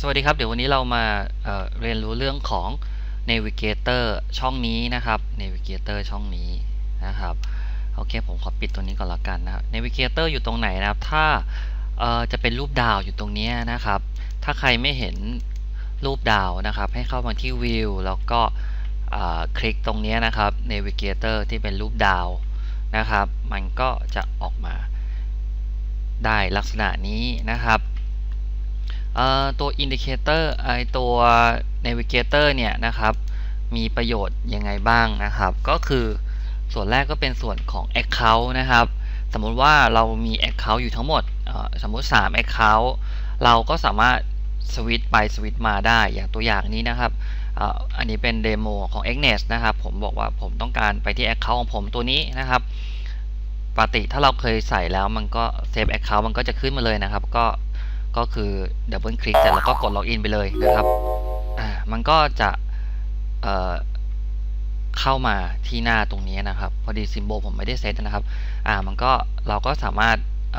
สวัสดีครับ เดี๋ยววันนี้เรามาเเรียนรู้เรื่องของ Navigator ช่องนี้นะครับ Navigator ช่องนี้นะครับโอเคผมขอปิดตัวนี้ก่อนละกันนะครับ Navigator อยู่ตรงไหนนะครับ ถ้าจะเป็นรูปดาวอยู่ตรงนี้นะครับ ถ้าใครไม่เห็นรูปดาวนะครับ ให้เข้ามาที่ View แล้วก็คลิกตรงนี้นะครับ Navigator ที่เป็นรูปดาวนะครับ มันก็จะออกมาได้ลักษณะนี้นะครับ ตัว indicator ไอตัว navigator เนี่ยนะครับมีประโยชน์ยังไงบ้างนะครับ ก็คือส่วนแรกก็เป็นส่วนของ account นะครับ สมมุติว่าเรามี account อยู่ทั้งหมดสมมุติ 3 account เราก็สามารถสวิตไปสวิตมาได้อย่างตัวอย่างนี้นะครับอ,อันนี้เป็นเดโมของ exness นะครับ ผมบอกว่าผมต้องการไปที่ account ของผมตัวนี้นะครับปกติถ้าเราเคยใส่แล้วมันก็เซฟ account มันก็จะขึ้นมาเลยนะครับ ก็ ก็คือดับเบิลคลิกเสร็จแล้วก็กดล็อกอินไปเลยนะครับอ่ามันก็จะเอ่อเข้ามาที่หน้าตรงนี้นะครับ พอดีซิมโบลผมไม่ได้เซตนะครับอ่ามันก็เราก็สามารถเ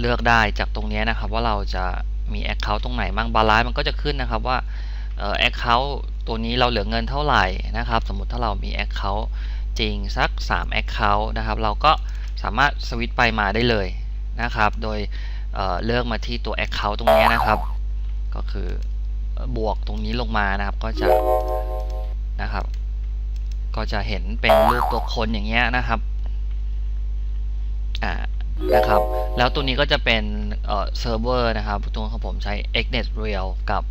เลือกได้จากตรงนี้นะครับ ว่าเราจะมี Account ตรงไหนบ้างบาลานซ์มันก็จะขึ้นนะครับว่าเอ่อ Account ตัวนี้เราเหลือเงินเท่าไหร่นะครับ สมมติถ้าเรามี Account จริงสัก 3 Account นะครับ เราก็สามารถสวิตช์ไปมาได้เลยนะครับ โดย เเลือกมาที่ตัว Account ตรงนี้นะครับ ก็คือบวกตรงนี้ลงมานะครับ ก็จะนะครับ ก็จะเห็นเป็นรูปตัวคนอย่างเงี้ยนะครับอ่านะครับ แล้วตัวนี้ก็จะเป็นเซิร์ฟเวอร์นะครับตัวของผมใช้ Xnet Real กับ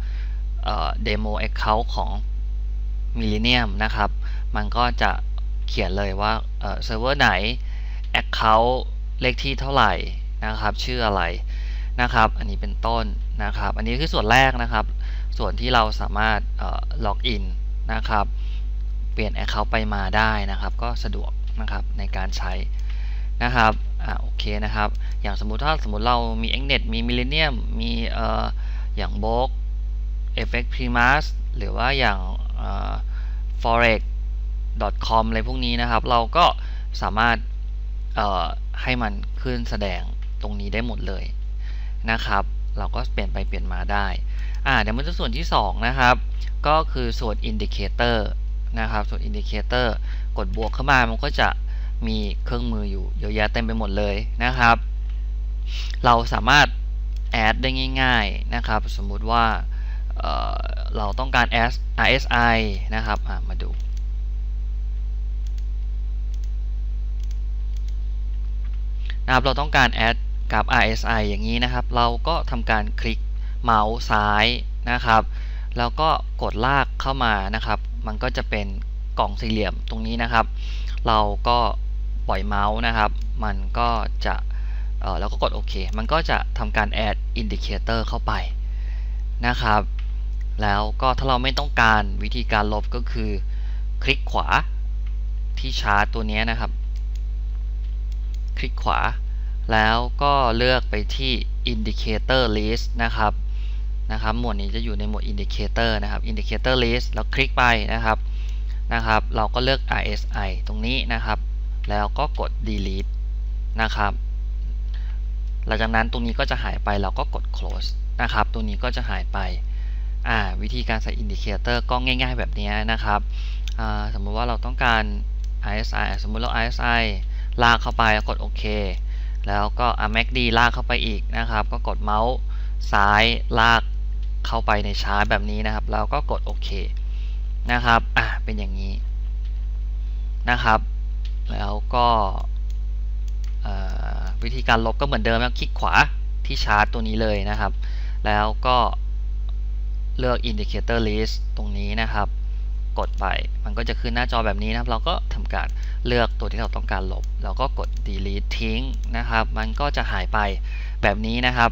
เอ่อ Demo Account ของ Millennium นะครับ มันก็จะเขียนเลยว่าเอ่อเซิร์ฟเวอร์ไหน Account เลขที่เท่าไหร่นะครับ ชื่ออะไร นะครับ อันนี้เป็นต้นนะครับ อันนี้คือส่วนแรกนะครับ ส่วนที่เราสามารถล็อกอินนะครับ เปลี่ยน Account ไปมาได้นะครับ ก็สะดวกนะครับในการใช้นะครับ อ่าโอเคนะครับ อย่างสมมุติถ้าสมมุติเรามี Xnet มี Millennium มีเอ่ออย่าง b o k FX Primus หรือว่าอย่าง forex com อะไรพวกนี้นะครับ เราก็สามารถให้มันขึ้นแสดงตรงนี้ได้หมดเลย นะครับ เราก็เปลี่ยนไปเปลี่ยนมาได้อ่าเดี๋ยวมาดูส่วนที่ 2 นะครับ ก็คือส่วน indicator นะครับ ส่วน indicator กดบวกเข้ามามันก็จะมีเครื่องมืออยู่เยอะแยะเต็มไปหมดเลยนะครับ เราสามารถ add ได้ง่าย ๆนะครับ สมมุติว่าเเราต้องการ RSI นะครับมาดู นะครับ เราต้องการ add กับ RSI อย่างนี้นะครับ เราก็ทำการคลิกเมาส์ซ้ายนะครับ แล้วก็กดลากเข้ามานะครับ มันก็จะเป็นกล่องสี่เหลี่ยมตรงนี้นะครับ เราก็ปล่อยเมาส์นะครับ มันก็จะเออแล้วก็กดโอเค มันก็จะทำการ add indicator เข้าไปนะครับ แล้วก็ถ้าเราไม่ต้องการวิธีการลบก็คือ คลิกขวาที่ชาร์ตตัวนี้นะครับ คลิกขวา แล้วก็เลือกไปที่ indicator list นะครับนะครับหมวดนี้จะอยู่ในหมวด indicator นะครับ indicator list แล้วคลิกไปนะครับนะครับ เราก็เลือก RSI ตรงนี้นะครับ แล้วก็กด delete นะครับ หลังจากนั้นตรงนี้ก็จะหายไปเราก็กด close นะครับ ตรงนี้ก็จะหายไปอ่าวิธีการใส่ indicator ก็ง่ายๆแบบนี้นะครับสมมุติว่าเราต้องการ RSI สมมุติเรา RSI ลากเข้าไปแล้วกดโอเค แล้วก็ a m a c d ลากเข้าไปอีกนะครับ ก็กดเมาส์ซ้ายลากเข้าไปในชาร์ตแบบนี้นะครับ แล้วก็กดโอเคนะครับ อะ เป็นอย่างนี้นะครับ แล้วก็วิธีการลบก็เหมือนเดิมแล้วคลิกขวาที่ชาร์ตตัวนี้เลยนะครับ แล้วก็เลือก indicator list ตรงนี้นะครับ กดไป มันก็จะขึ้นหน้าจอแบบนี้นะครับ เราก็ทำการเลือกตัวที่เราต้องการลบ เราก็กด delete ทิ้งนะครับ มันก็จะหายไปแบบนี้นะครับ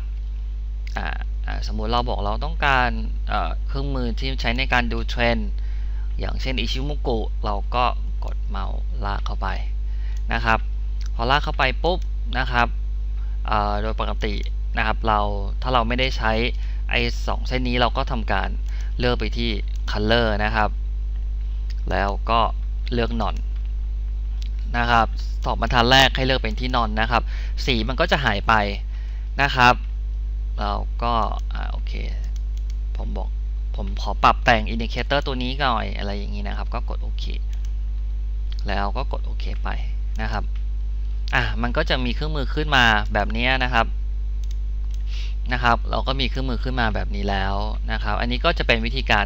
สมมุติเราบอกเราต้องการเครื่องมือที่ใช้ในการดูเทรนด์อย่างเช่นอิชิมุกุเราก็กดเมาส์ลากเข้าไปนะครับ พอลากเข้าไปปุ๊บนะครับโดยปกตินะครับเราถ้าเราไม่ได้ใช้ไอ้สองเส้นนี้เราก็ทำการเลือกไปที่ color นะครับ แล้วก็เลือกนอนนะครับสองบรรทัดแรกให้เลือกเป็นที่นอนนะครับ สีมันก็จะหายไปนะครับเราก็โอเค ผมบอกผมขอปรับแต่งอินดิเคเตอร์ตัวนี้หน่อยอะไรอย่างนี้นะครับ ก็กดโอเคแล้วก็กดโอเคไปนะครับอะมันก็จะมีเครื่องมือขึ้นมาแบบนี้นะครับนะครับ เราก็มีเครื่องมือขึ้นมาแบบนี้แล้วนะครับ อันนี้ก็จะเป็นวิธีการ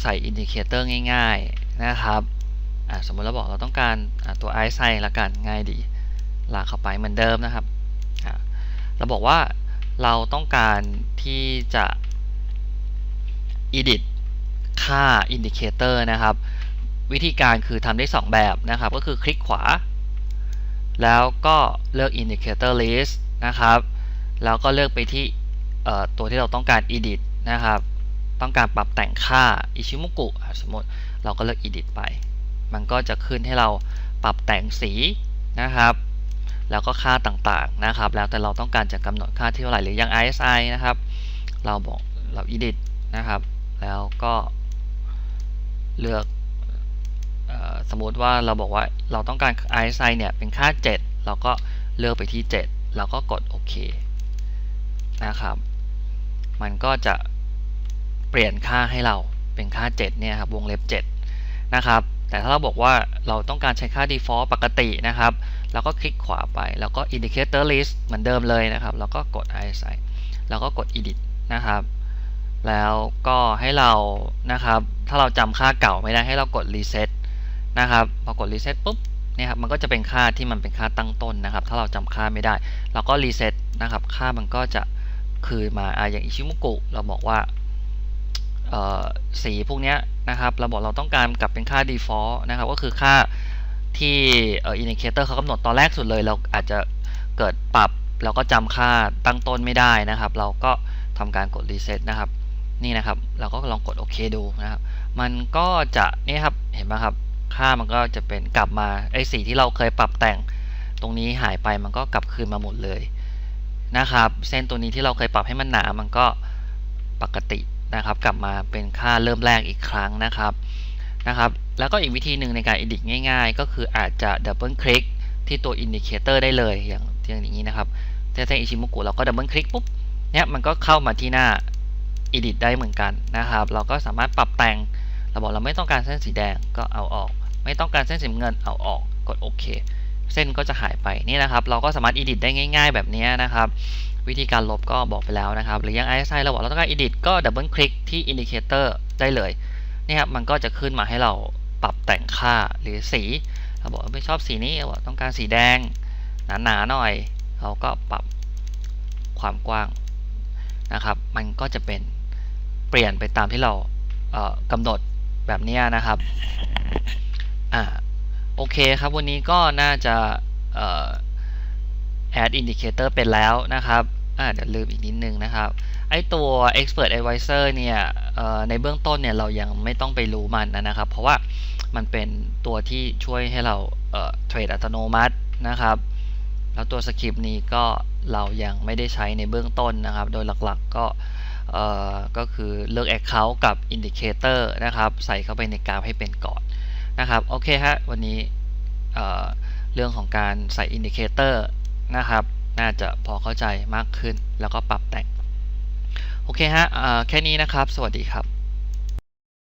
ใส่อินดิเคเตอร์ง่ายๆนะครับสมมติเราบอกเราต้องการตัวไอซ์ไซละกันง่ายดีลากเข้าไปเหมือนเดิมนะครับเราบอกว่าเราต้องการที่จะ edit ค่า indicator นะครับ วิธีการคือทำได้ 2 แบบนะครับ ก็คือคลิกขวา แล้วก็เลือก indicator list นะครับ แล้วก็เลือกไปที่ตัวที่เราต้องการ edit นะครับ ต้องการปรับแต่งค่าอิชิมุกุสมมติเราก็เลือก edit ไป มันก็จะขึ้นให้เราปรับแต่งสีนะครับ แล้วก็ค่าต่างๆนะครับ แล้วแต่เราต้องการจะกำหนดค่าที่เท่าไหร่หรือยัง ISI นะครับ เราบอกเรา edit นะครับ แล้วก็เลือกสมมติว่าเราบอกว่าเราต้องการ ISI เนี่ยเป็นค่า 7 เราก็เลือกไปที่ 7 แล้วก็กดโอเคนะครับ มันก็จะ ปลี่ยนค่าให้เราเป็นค่า 7 เนี่ยครับวงเล็บ 7 นะครับ แต่ถ้าเราบอกว่าเราต้องการใช้ค่า default ปกตินะครับ แล้วก็คลิกขวาไป แล้วก็ indicator list เหมือนเดิมเลยนะครับ แล้วก็กด ISI แล้วก็กด edit นะครับ แล้วก็ให้เรานะครับ ถ้าเราจำค่าเก่าไม่ได้ให้เรากด reset นะครับพอกด reset ปุ๊บเนี่ยครับมันก็จะเป็นค่าที่มันเป็นค่าตั้งต้นนะครับ ถ้าเราจำค่าไม่ได้เราก็ reset นะครับ ค่ามันก็จะคืนมาออย่างอิชิมุกุเราบอกว่า สีพวกนี้นะครับเราบอกเราต้องการกลับเป็นค่า default นะครับ ก็คือค่าที่อ่อ indicator เขากำหนดตอนแรกสุดเลย เราอาจจะเกิดปรับเราก็จำค่าตั้งต้นไม่ได้นะครับ เราก็ทำการกด reset นะครับนี่นะครับ เราก็ลองกดโอเคดูนะครับ มันก็จะนี่ครับเห็นไหมครับ ค่ามันก็จะเป็นกลับมาไอ้สีที่เราเคยปรับแต่งตรงนี้หายไปมันก็กลับคืนมาหมดเลยนะครับ เส้นตัวนี้ที่เราเคยปรับให้มันหนามันก็ปกติ นะครับกลับมาเป็นค่าเริ่มแรกอีกครั้งนะครับนะครับ แล้วก็อีกวิธีหนึ่งในการ edit ง่ายๆ ก็คืออาจจะดับเบิลคลิกที่ตัว indicator ได้เลยอย่างอย่างนี้นะครับเส้นอิชิมุกุเราก็ดับเบิลคลิกปุ๊บเนี่ยมันก็เข้ามาที่หน้า edit ได้เหมือนกันนะครับ เราก็สามารถปรับแต่งเราบอกเราไม่ต้องการเส้นสีแดงก็เอาออก ไม่ต้องการเส้นสีเงินเอาออกกดโอเคเส้นก็จะหายไปนี่นะครับ เราก็สามารถ edit ได้ง่าย ๆ แบบนี้นะครับ วิธีการลบก็บอกไปแล้วนะครับ หรือยัง ISI เราบอกเราต้องการ edit ก็ดับเบิลคลิกที่ indicator ได้เลยนี่ครับมันก็จะขึ้นมาให้เราปรับแต่งค่าหรือสีเราบอกไม่ชอบสีนี้เราบอกต้องการสีแดงหนาๆหน่อย เราก็ปรับความกว้างนะครับ มันก็จะเป็นเปลี่ยนไปตามที่เราเกำหนดแบบนี้นะครับอ่าโอเคครับวันนี้ก็น่าจะ add indicator เป็นแล้วนะครับเดี๋ยวลืมอีกนิดนึงนะครับ ไอตัว expert advisor เนี่ยในเบื้องต้นเนี่ยเรายังไม่ต้องไปรู้มันนะครับ เพราะว่ามันเป็นตัวที่ช่วยให้เราเทรดอัตโนมัตินะครับ แล้วตัวสคริปต์นี้ก็เรายังไม่ได้ใช้ในเบื้องต้นนะครับ โดยหลักๆก็ก็คือเลือก Account กับ Indicator นะครับ ใส่เข้าไปในกราฟให้เป็นก่อนนะครับ โอเคฮะ วันนี้เเรื่องของการใส่ Indicator นะครับ น่าจะพอเข้าใจมากขึ้นแล้วก็ปรับแต่ง โอเคฮะแค่นี้นะครับ สวัสดีครับ